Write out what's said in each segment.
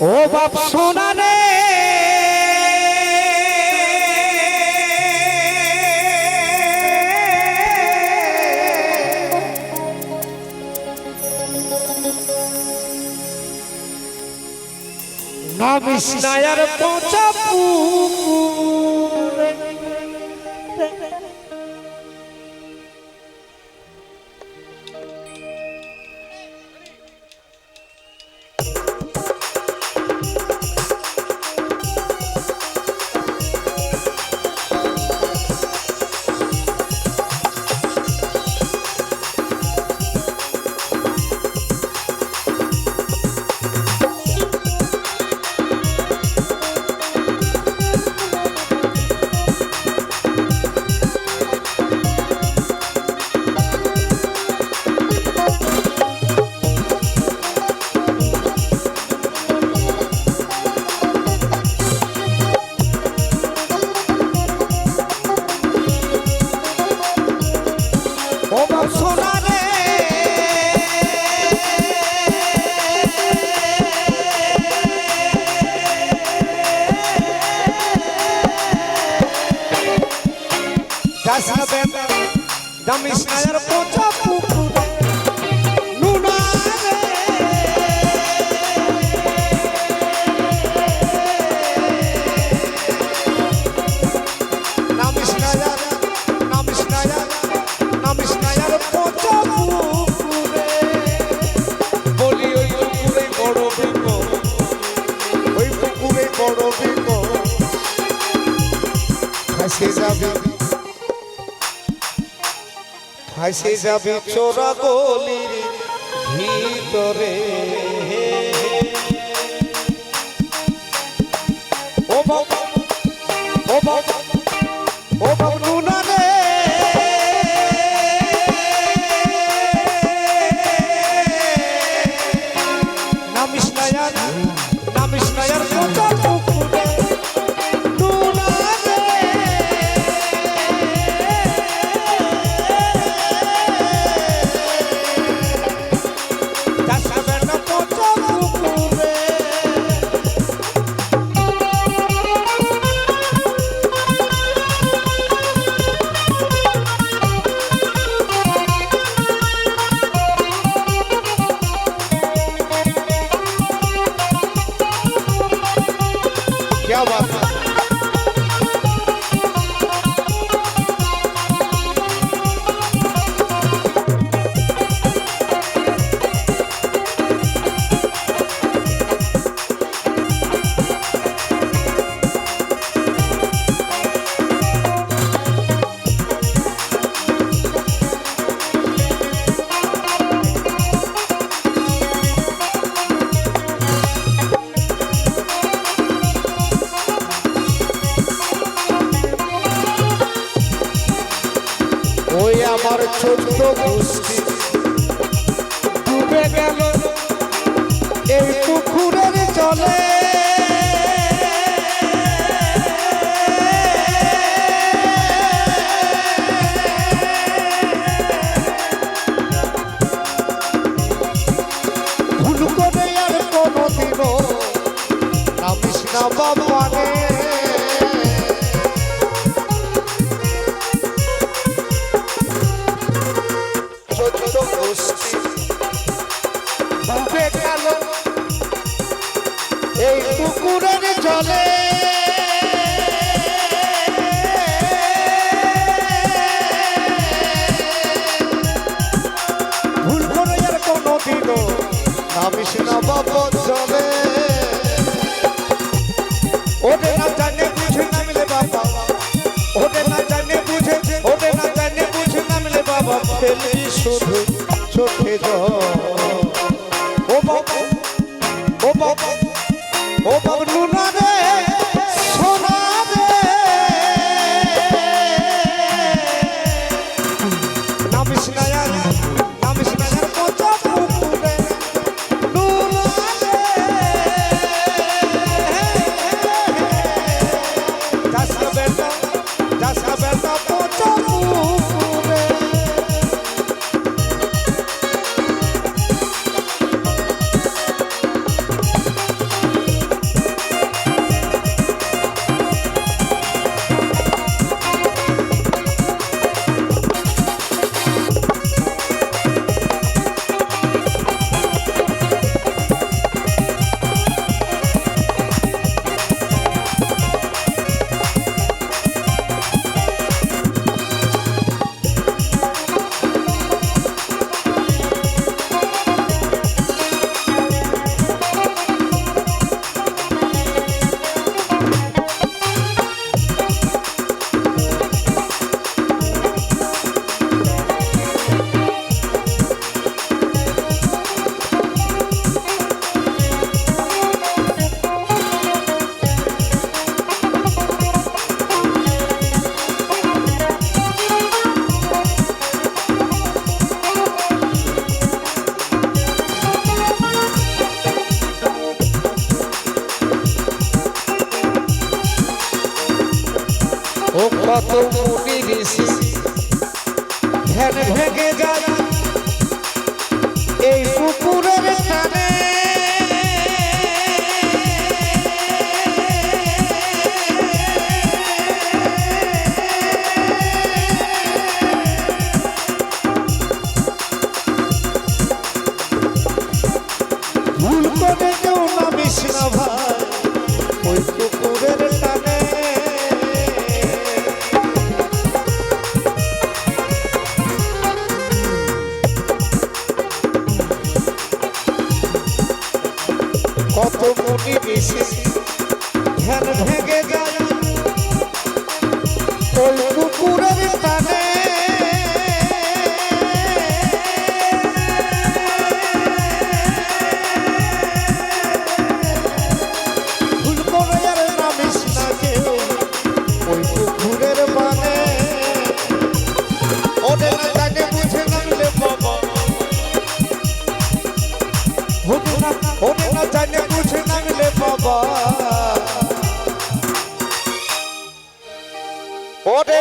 ও বাপ সোনা রে। নবিস নায়ার পৌঁছা আসবেন দামিশনার পোচা পুক ভাসে যাবি চোরা গলির ভিতরে। পুকুরের জলে। শুধু চোখে ও বাবু ও বাবু ও বাবু নুনা কত মুনি ঋষি ধ্যান ভেঙে যায় এই পুকুরের মুনি বেশি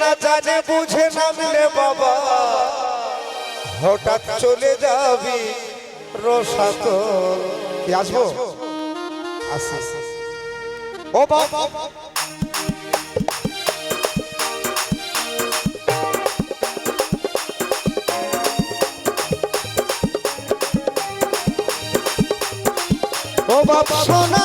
না জানে, বুঝে নামলে বাবা। হঠাৎ চলে যাবি রসাত। আসব? ও বাবা। ও বাবা। সোনা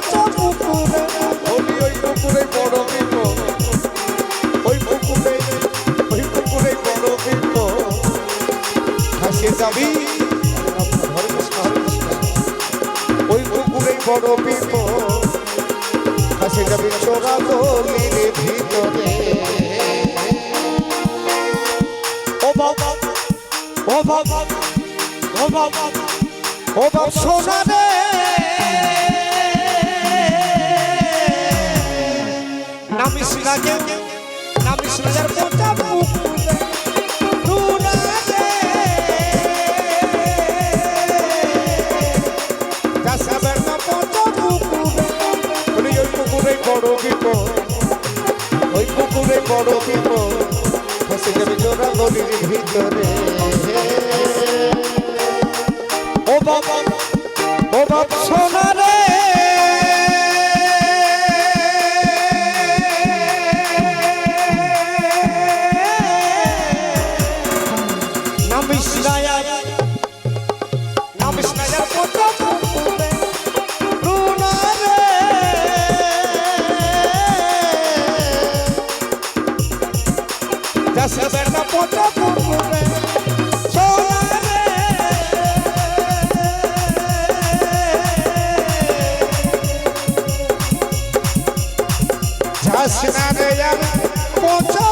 ভিতরে ও বাবা ও বাবা ও বাবা ও বাবা সোনা রে নামিস না কেউ নামিস না যার বড় বিপদ ফসে যাবে জোড়া ও বাবা ও বাবা সোনা। যাসা বেটা পোটা পুকুরে সোনা রে না পোটা পুকুরে